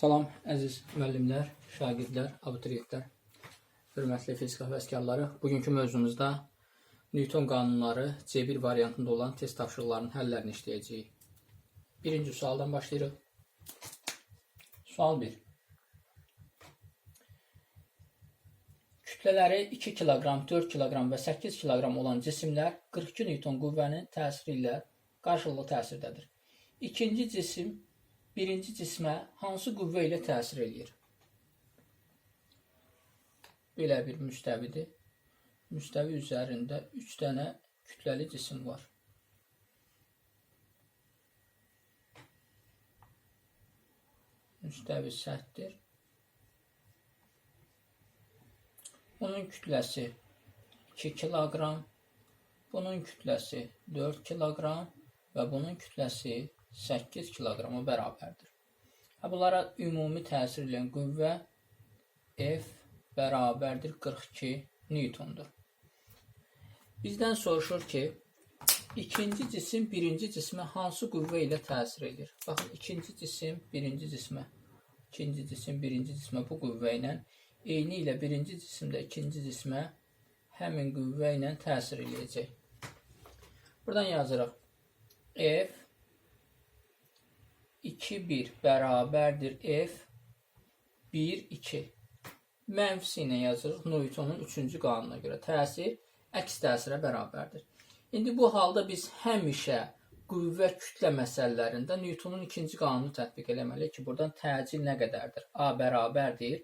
Salam əziz müəllimlər, şagirdlər, abituriyentlər, hörmətli fizika həvəskarları. Bugünkü mövzumuzda Newton qanunları C1 variantında olan test tapşırıqlarının həllərini işləyəcəyik. Birinci sualdan başlayırıq. Sual 1. Kütlələri 2 kiloqram, 4 kiloqram və 8 kiloqram olan cisimlər 42 Newton qüvvənin təsiri ilə qarşılıqlı təsirdədir. İkinci cisim birinci cismə hansı qüvvə ilə təsir eləyir? Belə bir müstəvidir. Müstəvi üzərində 3 dənə kütləli cisim var. Müstəvi səthdir. Bunun kütləsi 2 kiloqram, bunun kütləsi 4 kiloqram və bunun kütləsi 8 kiloqrama bərabərdir. Ha, bunlara ümumi təsir edən qüvvə F bərabərdir 42 Newtondur. Bizdən soruşur ki, ikinci cisim birinci cismə hansı qüvvə ilə təsir edir? Baxın, ikinci cisim birinci cismə, ikinci cisim birinci cismə bu qüvvə ilə eyni ilə birinci cisimdə ikinci cismə həmin qüvvə ilə təsir eləyəcək. Buradan yazırıq. F 2 1 bərabərdir F 1 2. Mənfisi ilə yazırıq Newtonun 3-cü qanununa görə. Təsir əks təsirə bərabərdir. İndi bu halda biz həmişə qüvvə kütlə məsələlərində Newtonun 2-ci qanunu tətbiq eləməliyik ki, buradan təcil nə qədərdir? A bərabərdir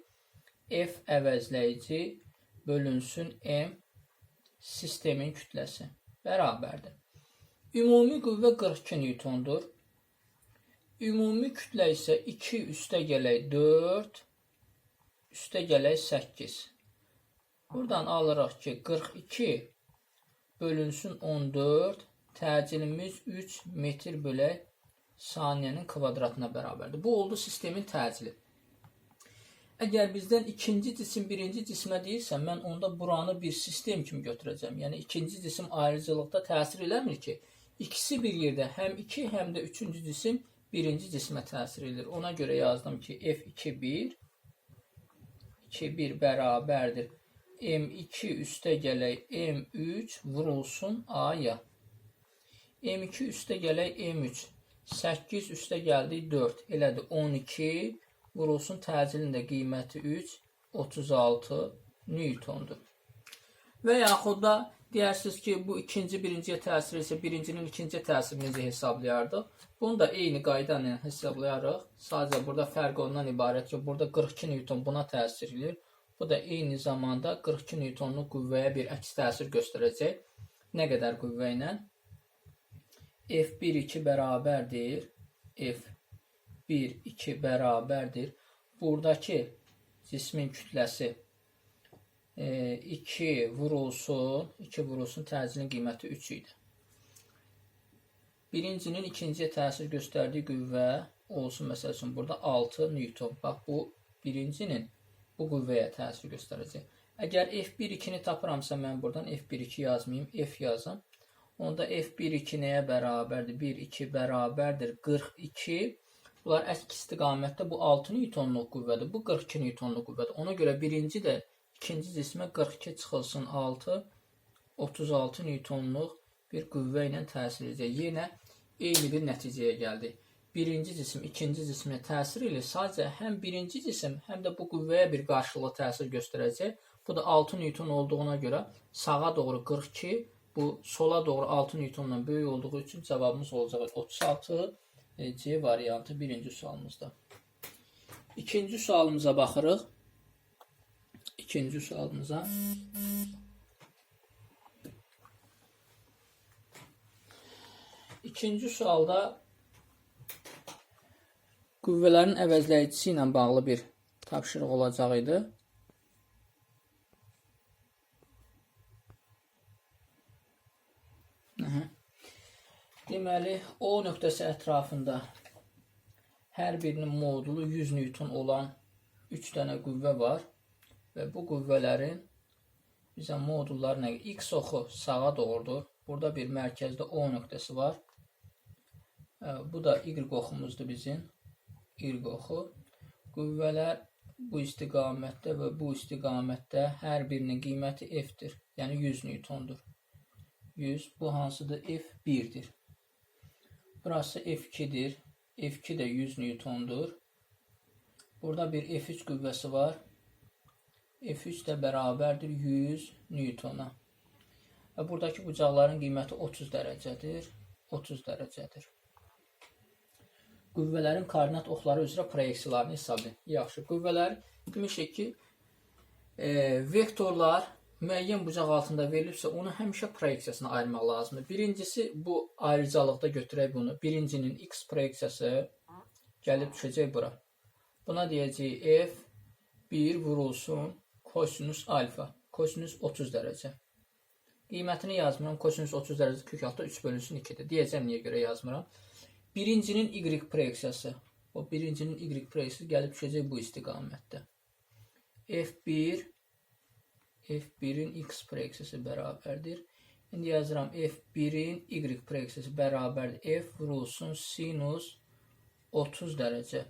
F əvəzləyici bölünsün M sistemin kütləsi bərabərdir. Ümumi qüvvə 42 Newtondur. Ümumi kütlə isə 2 üstə gələk 4, üstə gələk 8. Buradan alırıq ki, 42 bölünsün 14, təcilimiz 3 metr bölək saniyənin kvadratına bərabərdir. Bu oldu sistemin təcili. Əgər bizdən ikinci cisim birinci cismə deyirsə, mən onda buranı bir sistem kimi götürəcəm. Yəni ikinci cisim ayrıcılıqda təsir eləmir ki, ikisi bir yerdə həm 2, həm də üçüncü cisim birinci cismə təsir edir. Ona görə yazdım ki, F2 1 2 1 bərabərdir. M2 üstə gələk M3 vurulsun A-ya. M2 üstə gələk M3. 8 üstə gəldik 4. Elədir 12 vurulsun təcilin də qiyməti 3 36 Newtondur. Və yaxud da deyirsiniz ki, bu ikinci birinciyə təsir etsə, birincinin ikinciyə təsirini necə hesablayardıq? Bunu da eyni qayda ilə hesablayarıq. Sadəcə burada fərq ondan ibarət ki, burada 42 Newton buna təsir edir. Bu da eyni zamanda 42 Newtonluq qüvvəyə bir əks təsir göstərəcək. Nə qədər qüvvə ilə? F1 2 bərabərdir. F1 2 bərabərdir. Buradakı cismin kütləsi 2 vurulsun, 2 vurulsun təcilin qiyməti 3 idi. Birincinin ikinciyə təsir göstərdiyi qüvvə olsun məsəl üçün burada 6 Newton. Bax bu birincinin bu qüvvəyə təsir göstərəcək. Əgər F1-2-ni tapıramsa mən buradan F1-2 yazmayım, F yazım. Onda F1-2 nəyə bərabərdir? 1-2 bərabərdir 42. Bunlar əks istiqamətdə bu 6 Newtonluq qüvvədir. Bu 42 Newtonluq qüvvədir. Ona görə birinci də ikinci cismə 42 çıxılsın 6 36 Newtonluq bir qüvvə ilə təsir edəcək. Yenə eyni bir nəticəyə gəldi. Birinci cisim ikinci cismə təsir ilə sadəcə həm birinci cisim, həm də bu qüvvəyə bir qarşılıqlı təsir göstərəcək. Bu da 6 Newton olduğuna görə sağa doğru 42, bu sola doğru 6 Newtondan böyük olduğu üçün cavabımız olacaq 36 e, C variantı birinci sualımızda. İkinci sualımıza baxırıq. İkinci sualımıza. İkinci sualda qüvvələrin əvəzləyicisi ilə bağlı bir tapşırıq olacaq idi. Deməli, O nöqtəsi ətrafında hər birinin modulu 100 Newton olan 3 dənə qüvvə var və bu qüvvələrin bizə modulları nə? X oxu sağa doğrudur. Burada bir mərkəzdə O nöqtəsi var. Bu da Y oxumuzdur bizim. Y oxu. qüvvələr bu istiqamətdə və bu istiqamətdə hər birinin qiyməti F-dir. Yəni 100 Newtondur. 100 bu hansıdır? F1-dir. Burası F2-dir. F2 də 100 Newtondur. Burada bir F3 qüvvəsi var. F3 də bərabərdir 100 Newtona. Və buradakı bucaqların qiyməti 30 dərəcədir. 30 dərəcədir. Qüvvələrin koordinat oxları üzrə proyeksiyalarını hesablayın. Yaxşı, qüvvələr demişik ki, e, vektorlar müəyyən bucaq altında verilibsə, onu həmişə proyeksiyasına ayırmaq lazımdır. Birincisi bu ayrıcalıqda götürək bunu. Birincinin x proyeksiyası gəlib düşəcək bura. Buna deyəcəyik f 1 vurulsun kosinus alfa. Kosinus 30 dərəcə. Qiymətini yazmıram. Kosinus 30 dərəcə kök altda 3 bölünsün 2-dir. Deyəcəm niyə görə yazmıram. Birincinin y proyeksiyası. O birincinin y proyeksiyası gəlib düşəcək bu istiqamətdə. F1 F1-in x proyeksiyası bərabərdir. İndi yazıram F1-in y proyeksiyası bərabərdir. F vurulsun sinus 30 dərəcə.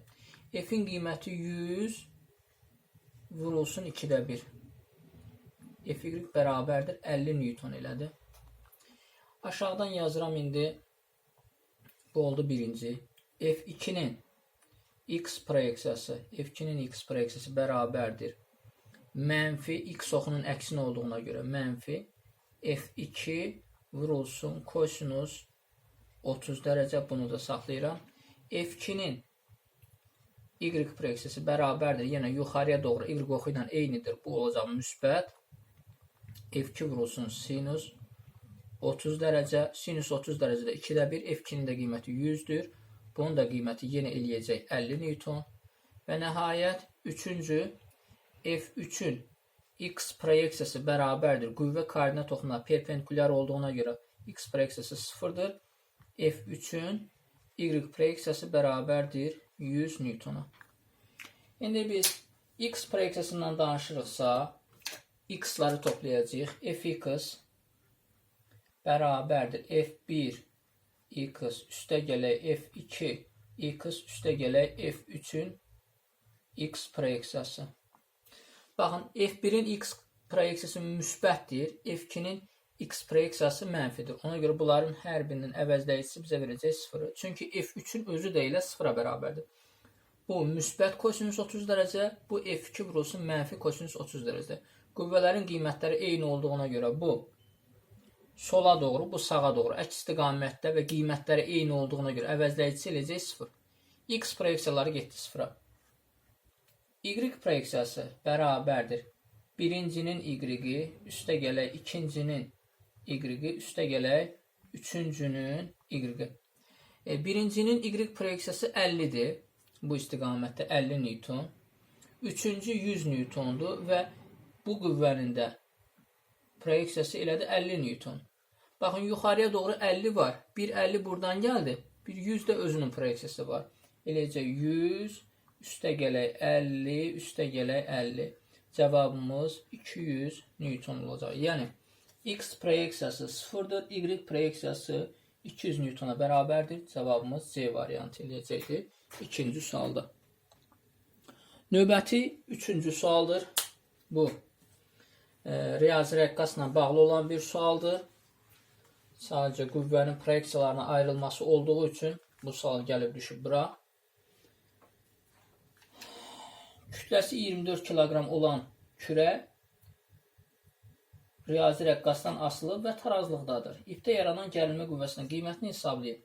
F-in qiyməti 100 vurulsun 2-də 1. Fy bərabərdir 50 Newton elədi. Aşağıdan yazıram indi bu oldu birinci. F2'nin x proyeksiyası, F2'nin x proyeksiyası bərabərdir. Mənfi x oxunun əksinə olduğuna görə mənfi F2 vurulsun kosinus 30 dərəcə bunu da saxlayıram. F2-nin y proyeksiyası bərabərdir. Yenə yuxarıya doğru y oxu ilə eynidir. Bu olacaq müsbət. F2 vurulsun sinus 30 dərəcə, sinus 30 dərəcədə 2-də 1, f2-nin də qiyməti 100-dür. Bunun da qiyməti yenə eləyəcək 50 Newton. Və nəhayət, üçüncü, f3-ün x proyeksiyası bərabərdir. Qüvvə koordinat oxuna perpendikulyar olduğuna görə x proyeksiyası 0-dır. f3-ün y proyeksiyası bərabərdir 100 Newtona. İndi biz x proyeksiyasından danışırıqsa, x-ları toplayacağıq. fx bərabərdir f1 x üstə gələk f2 x üstə gələk f3-ün x proyeksiyası. Baxın, f1-in x proyeksiyası müsbətdir, f2-nin x proyeksiyası mənfidir. Ona görə bunların hər birinin əvəzləyicisi bizə verəcək 0. Çünki f3-ün özü də ilə 0-a bərabərdir. Bu müsbət kosinus 30 dərəcə, bu f2 vurulsun mənfi kosinus 30 dərəcə. Qüvvələrin qiymətləri eyni olduğuna görə bu sola doğru, bu sağa doğru əks istiqamətdə və qiymətləri eyni olduğuna görə əvəzləyicisi eləcək 0. X proyeksiyaları getdi 0-a. Y proyeksiyası bərabərdir. Birincinin Y-i üstə ikincinin Y-i üstə gələk üçüncünün Y-i. E, birincinin Y proyeksiyası 50-dir. Bu istiqamətdə 50 Newton. Üçüncü 100 Newtondur və bu qüvvənin də proyeksiyası elədi 50 Newton. Baxın yuxarıya doğru 50 var. Bir 50 buradan gəldi. Bir 100 də özünün proyeksiyası var. Eləcə 100 üstə gələk 50, üstə gələk 50. Cavabımız 200 Newton olacaq. Yəni x proyeksiyası 0-dır, y proyeksiyası 200 Newtona bərabərdir. Cavabımız C variantı eləyəcəkdir. İkinci sualda. Növbəti üçüncü sualdır. Bu e, riyazi rəqqasla bağlı olan bir sualdır. Sadəcə qüvvənin proyeksiyalarına ayrılması olduğu üçün bu sual gəlib düşüb bura. Kütləsi 24 kiloqram olan kürə riyazi rəqqasdan asılı və tarazlıqdadır. İpdə yaranan gərilmə qüvvəsinin qiymətini hesablayın.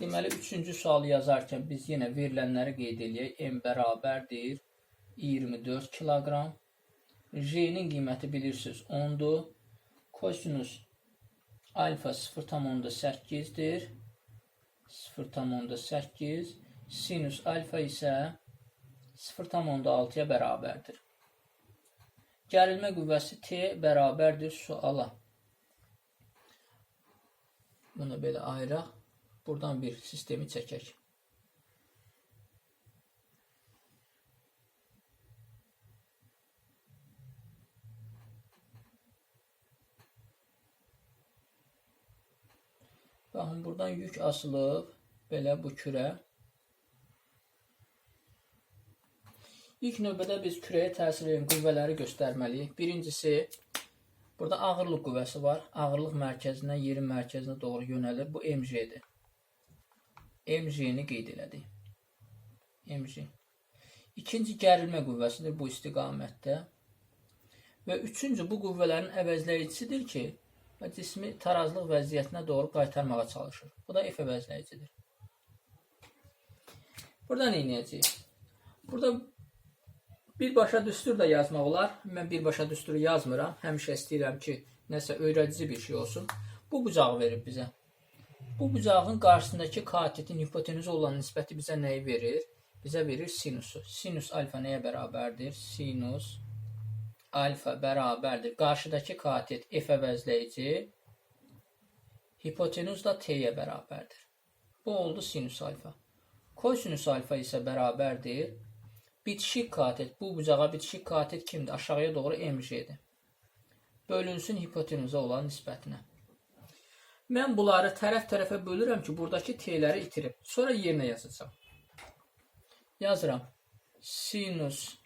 Deməli, üçüncü sualı yazarkən biz yenə verilənləri qeyd edək. M bərabərdir 24 kiloqram. J-nin qiyməti bilirsiniz 10-dur. Kosinus Alfa 0,8'dir. 0,8. Sinüs alfa isə 0,6-ya bərabərdir. Gərilmə qüvvəsi T bərabərdir suala. Bunu belə ayıraq. Buradan bir sistemi çəkək. Baxın, buradan yük asılıb belə bu kürə. İlk növbədə biz kürəyə təsir edən qüvvələri göstərməliyik. Birincisi, burada ağırlıq qüvvəsi var. Ağırlıq mərkəzindən yerin mərkəzinə doğru yönəlir. Bu MJ-dir. MJ-ni qeyd elədik. MJ. İkinci gərilmə qüvvəsidir bu istiqamətdə. Və üçüncü bu qüvvələrin əvəzləyicisidir ki, cismi tarazlıq vəziyyətinə doğru qaytarmağa çalışır. Bu da F əvəzləyicidir. Burada nə edəcəyik? Burada birbaşa düstur da yazmaq olar. Mən birbaşa düsturu yazmıram. Həmişə istəyirəm ki, nəsə öyrədici bir şey olsun. Bu bucağı verib bizə. Bu bucağın qarşısındakı katetin hipotenuza olan nisbəti bizə nəyi verir? Bizə verir sinusu. Sinus alfa nəyə bərabərdir? Sinus alfa bərabərdir. Qarşıdakı katet f əvəzləyici hipotenuz da t-yə bərabərdir. Bu oldu sinus alfa. Kosinus alfa isə bərabərdir. Bitişik katet, bu bucağa bitişik katet kimdir? Aşağıya doğru mj'dir. Bölünsün hipotenuza olan nisbətinə. Mən bunları tərəf-tərəfə bölürəm ki, buradakı t'ləri itirib. Sonra yerinə yazacağam. Yazıram. Sinus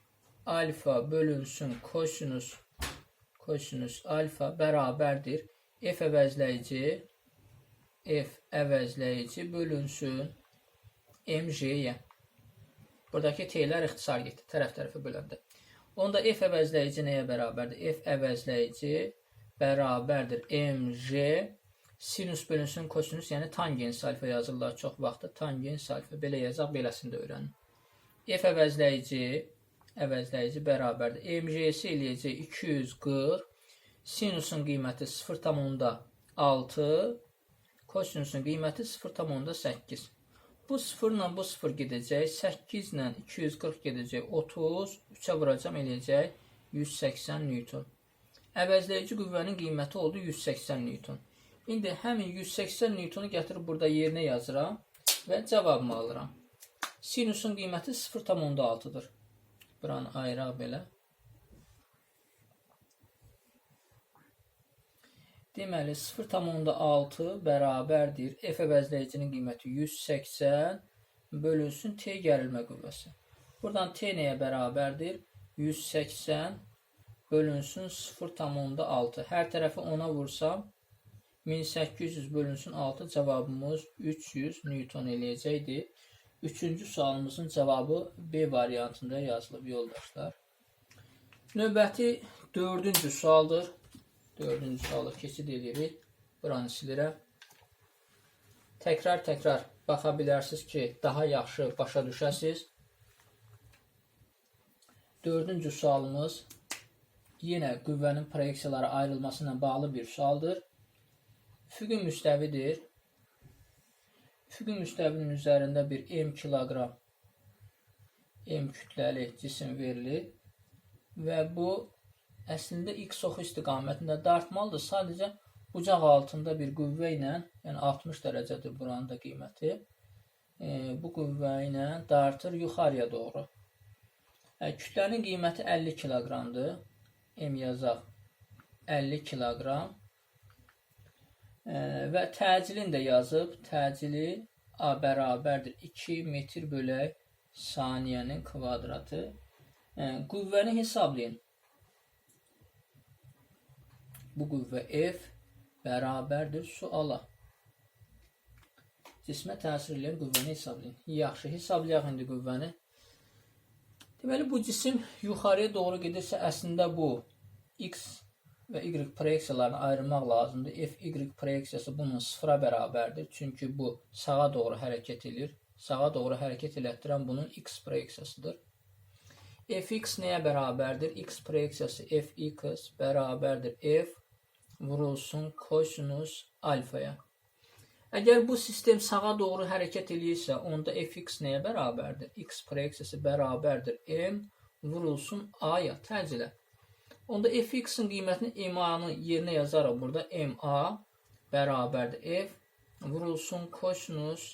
alfa bölünsün kosinus kosinus alfa bərabərdir. F əvəzləyici F əvəzləyici bölünsün MJ-yə. Buradakı T-lər ixtisar getdi tərəf-tərəfə böləndə. Onda F əvəzləyici nəyə bərabərdir? F əvəzləyici bərabərdir MJ sinus bölünsün kosinus, yəni tangens alfa yazırlar çox vaxtı. Tangens alfa belə yazaq, beləsini də öyrənin. F əvəzləyici əvəzləyici bərabərdir. MJ-si eləyəcək 240. Sinusun qiyməti 0,6. Kosinusun qiyməti 0,8. Bu 0 ilə bu 0 gedəcək. 8 ilə 240 gedəcək. 30. 3-ə vuracam eləyəcək 180 Newton. Əvəzləyici qüvvənin qiyməti oldu 180 Newton. İndi həmin 180 Newtonu gətirib burada yerinə yazıram və cavabımı alıram. Sinusun qiyməti 0,6-dır. Buranı ayıraq belə. Deməli 0,6 bərabərdir. F əvəzləyicinin qiyməti 180 bölünsün T gərilmə qüvvəsi. Buradan T nəyə bərabərdir? 180 bölünsün 0,6. Hər tərəfi 10-a vursam 1800 bölünsün 6 cavabımız 300 Newton eləyəcəkdir. Üçüncü sualımızın cavabı B variantında yazılıb yoldaşlar. Növbəti dördüncü sualdır. Dördüncü keçid edirik. Buranı silirəm. Təkrar-təkrar baxa bilərsiniz ki, daha yaxşı başa düşəsiz. Dördüncü sualımız yenə qüvvənin proyeksiyaları ayrılması bağlı bir sualdır. Füqün müstəvidir. Füqün müstəvinin üzərində bir m kiloqram m kütləli cisim verilir və bu əslində x oxu istiqamətində dartmalıdır. Sadəcə bucaq altında bir qüvvə ilə, yəni 60 dərəcədir buranın da qiyməti. E, bu qüvvə ilə dartır yuxarıya doğru. E, kütlənin qiyməti 50 kiloqramdır. M yazaq 50 kiloqram. E, və təcilin də yazıb. Təcili A bərabərdir 2 metr bölək saniyənin kvadratı. E, qüvvəni hesablayın. Bu qüvvə F bərabərdir suala. Cismə təsir edən qüvvəni hesablayın. Yaxşı, hesablayaq indi qüvvəni. Deməli, bu cisim yuxarıya doğru gedirsə, əslində bu X və Y proyeksiyalarını ayırmaq lazımdır. F, Y proyeksiyası bunun sıfıra bərabərdir. Çünki bu sağa doğru hərəkət edir. Sağa doğru hərəkət elətdirən bunun X proyeksiyasıdır. Fx nəyə bərabərdir? X proyeksiyası Fx bərabərdir F vurulsun kosinus alfaya. Əgər bu sistem sağa doğru hərəkət eləyirsə, onda fx nəyə bərabərdir? x proyeksiyası bərabərdir m vurulsun a-ya təcilə. Onda fx-in qiymətini ma-nı yerinə yazarıq burada. ma bərabərdir f vurulsun kosinus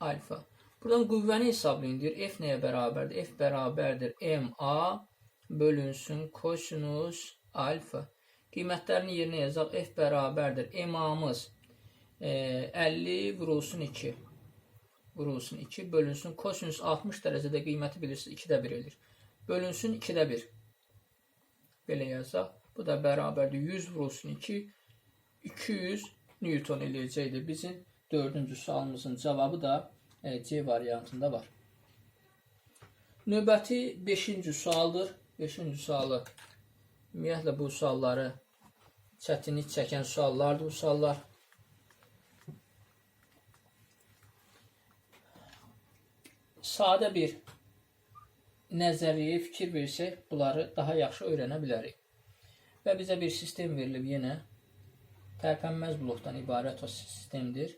alfa. Buradan qüvvəni hesablayın. F nəyə bərabərdir? F bərabərdir ma bölünsün kosinus alfa. Qiymətlərini yerinə yazaq. F bərabərdir. Emamız e, 50 vurulsun 2. Vurulsun 2 bölünsün. Kosinüs 60 dərəcədə qiyməti bilirsiniz 2 də 1 eləyir. bölünsün 2-də 1. Belə yazaq. Bu da bərabərdir 100 vurulsun 2 200 Newton eləyəcəkdir. Bizim dördüncü sualımızın cavabı da e, C variantında var. Növbəti 5-ci sualdır. 5-ci sualı ümumiyyətlə bu sualları çətinlik çəkən suallardır bu suallar. Sadə bir nəzəriyyəyə fikir versək, bunları daha yaxşı öyrənə bilərik. Və bizə bir sistem verilib yenə. Tərpənməz blokdan ibarət o sistemdir.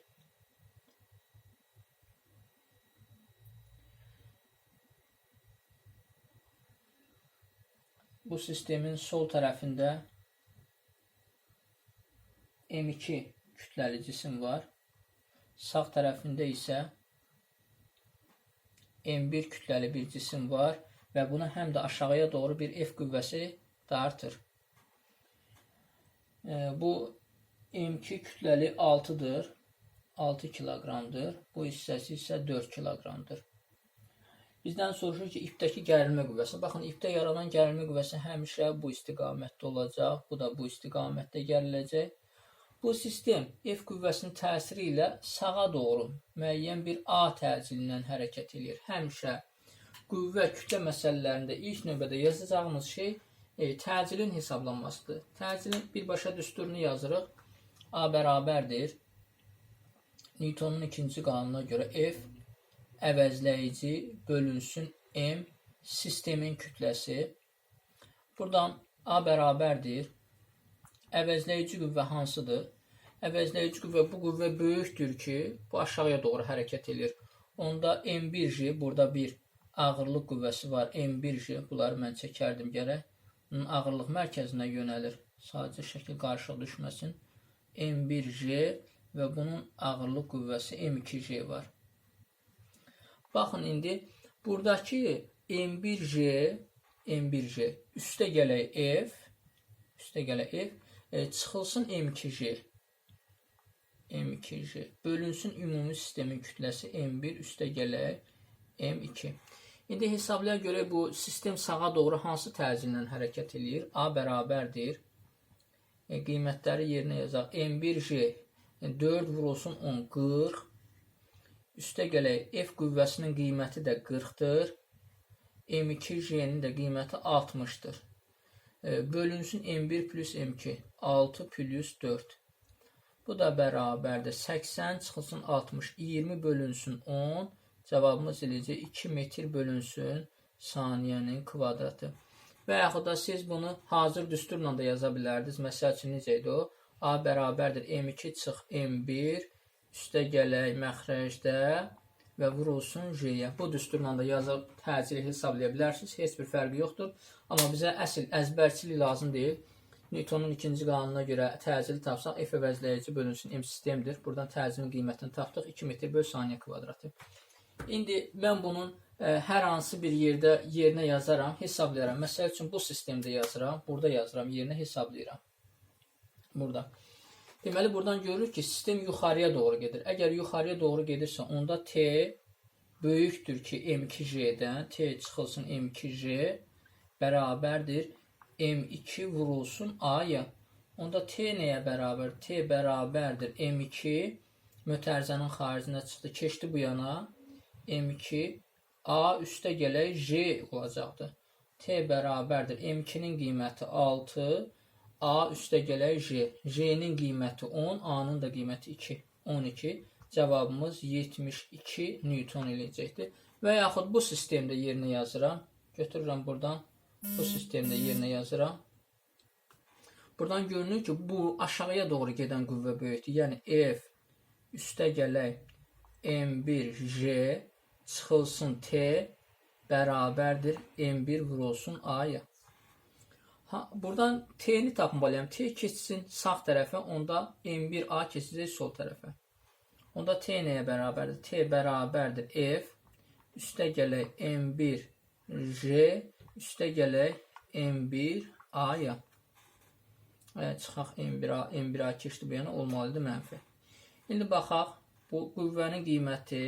Bu sistemin sol tərəfində M2 kütləli cisim var. Sağ tərəfində isə M1 kütləli bir cisim var və buna həm də aşağıya doğru bir F qüvvəsi dartır. E, Bu M2 kütləli 6-dır. 6 kiloqramdır. Bu hissəsi isə 4 kiloqramdır. Bizdən soruşur ki, ipdəki gərilmə qüvvəsi. Baxın, ipdə yaranan gərilmə qüvvəsi həmişə bu istiqamətdə olacaq. Bu da bu istiqamətdə gəriləcək. Bu sistem F qüvvəsinin təsiri ilə sağa doğru müəyyən bir A təcilindən hərəkət edir. Həmişə qüvvə kütlə məsələlərində ilk növbədə yazacağımız şey e, təcilin hesablanmasıdır. Təcilin birbaşa düsturunu yazırıq. A bərabərdir. Newtonun ikinci qanununa görə F əvəzləyici bölünsün M sistemin kütləsi. Buradan A bərabərdir. Əvəzləyici qüvvə hansıdır? Əvəzləyici qüvvə bu qüvvə böyükdür ki, bu aşağıya doğru hərəkət edir. Onda M1J burada bir ağırlıq qüvvəsi var. M1J bunları mən çəkərdim gərək. Bunun ağırlıq mərkəzinə yönəlir. Sadəcə şəkil qarışıq düşməsin. M1J və bunun ağırlıq qüvvəsi M2J var. Baxın indi buradakı M1J M1J üstə gələk F üstə gələk F e, çıxılsın M2J M2J bölünsün ümumi sistemin kütləsi M1 üstə gələk M2 İndi hesablaya görə bu sistem sağa doğru hansı təcillə hərəkət eləyir? A bərabərdir. E, qiymətləri yerinə yazaq. M1J 4 vurulsun 10 40 üstə gələk F qüvvəsinin qiyməti də 40-dır. M2J-nin də qiyməti 60-dır. E, bölünsün M1 plus M2 6 plus 4. Bu da bərabərdir. 80 çıxılsın 60. 20 bölünsün 10. Cavabımız eləyəcək 2 metr bölünsün saniyənin kvadratı. Və yaxud da siz bunu hazır düsturla da yaza bilərdiniz. Məsəl üçün necə o? A bərabərdir M2 çıx M1 üstə gələk məxrəcdə və vurulsun J-yə. Bu düsturla da yazıb təcili hesablaya bilərsiniz. Heç bir fərqi yoxdur. Amma bizə əsl əzbərçilik lazım deyil. Newtonun ikinci qanununa görə təcili tapsaq F əvəzləyici bölünsün M sistemdir. Buradan təcilin qiymətini tapdıq. 2 metr böl saniyə kvadratı. İndi mən bunun ə, hər hansı bir yerdə yerinə yazaram, hesablayaram. Məsəl üçün bu sistemdə yazıram, burada yazıram, yerinə hesablayıram. Burada. Deməli buradan görürük ki, sistem yuxarıya doğru gedir. Əgər yuxarıya doğru gedirsə, onda T böyükdür ki, M2J-dən. T çıxılsın M2J bərabərdir M2 vurulsun A-ya. Onda T nəyə bərabər? T bərabərdir M2 mötərizənin xaricinə çıxdı, keçdi bu yana. M2 A üstə gələk J olacaqdır. T bərabərdir. M2-nin qiyməti 6, A üstə gələk J. J-nin qiyməti 10, A-nın da qiyməti 2, 12. Cavabımız 72 Newton eləyəcəkdir. Və yaxud bu sistemdə yerinə yazıram. Götürürəm buradan. Bu sistemdə yerinə yazıram. Buradan görünür ki, bu aşağıya doğru gedən qüvvə böyükdür. Yəni F üstə gələk M1J çıxılsın T bərabərdir M1 vurulsun A-ya. Ha, buradan T-ni tapmalıyam. T keçsin sağ tərəfə, onda M1A keçəcək sol tərəfə. Onda T nəyə bərabərdir? T bərabərdir F üstə gələk M1J üstə gələk M1A-ya. Evet, çıxaq M1A, M1A keçdi bu yana olmalıdır mənfi. İndi baxaq, bu qüvvənin qiyməti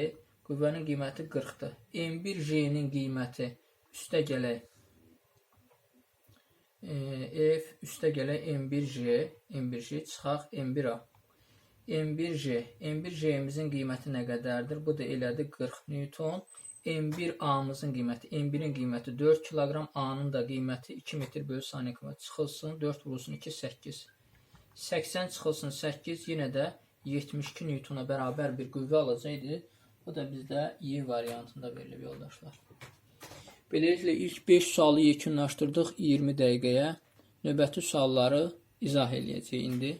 Qüvvənin qiyməti 40-dır. M1J-nin qiyməti üstə gələk e, F üstə gələ M1J, M1J çıxaq M1A. M1J, M1J-imizin qiyməti nə qədərdir? Bu da elədi 40 Newton. M1A-mızın qiyməti, M1-in qiyməti 4 kiloqram, A-nın da qiyməti 2 metr bölü saniyə kimi çıxılsın. 4 vurulsun 2, 8. 80 çıxılsın 8, yenə də 72 Newtona bərabər bir qüvvə alacaqdı. Bu da bizdə Y variantında verilib yoldaşlar. Beləliklə ilk 5 sualı yekunlaşdırdıq 20 dəqiqəyə. Növbəti sualları izah eləyəcək indi.